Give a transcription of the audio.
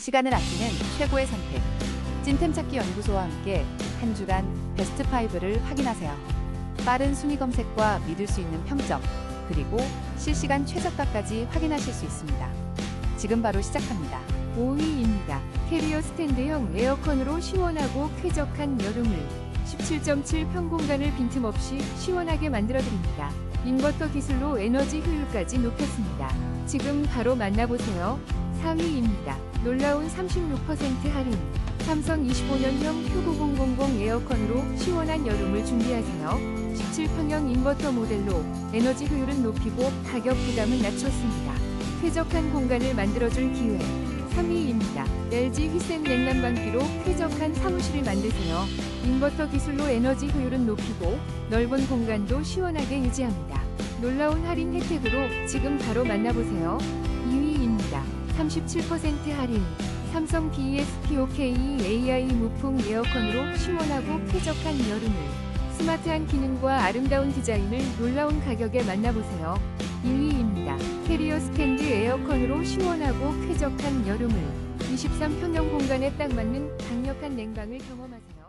시간을 아끼는 최고의 선택. 찐템 찾기 연구소와 함께 한 주간 베스트 5를 확인하세요. 빠른 순위 검색과 믿을 수 있는 평점, 그리고 실시간 최저가까지 확인하실 수 있습니다. 지금 바로 시작합니다. 5위입니다. 캐리어 스탠드형 에어컨으로 시원하고 쾌적한 여름을 17.7 평공간을 빈틈없이 시원하게 만들어드립니다. 인버터 기술로 에너지 효율까지 높였습니다. 지금 바로 만나보세요. 4위입니다. 놀라운 36% 할인. 삼성 25년형 Q9000 에어컨으로 시원한 여름을 준비하세요. 17평형 인버터 모델로 에너지 효율은 높이고 가격 부담은 낮췄습니다. 쾌적한 공간을 만들어줄 기회. 3위입니다. LG 휘센 냉난방기로 쾌적한 사무실을 만드세요. 인버터 기술로 에너지 효율은 높이고 넓은 공간도 시원하게 유지합니다. 놀라운 할인 혜택으로 지금 바로 만나보세요. 2위입니다. 37% 할인. 삼성 BSPOK AI 무풍 에어컨으로 시원하고 쾌적한 여름을 스마트한 기능과 아름다운 디자인을 놀라운 가격에 만나보세요. 2위입니다. 캐리어 스탠드 에어컨으로 시원하고 쾌적한 여름을 23평형 공간에 딱 맞는 강력한 냉방을 경험하세요.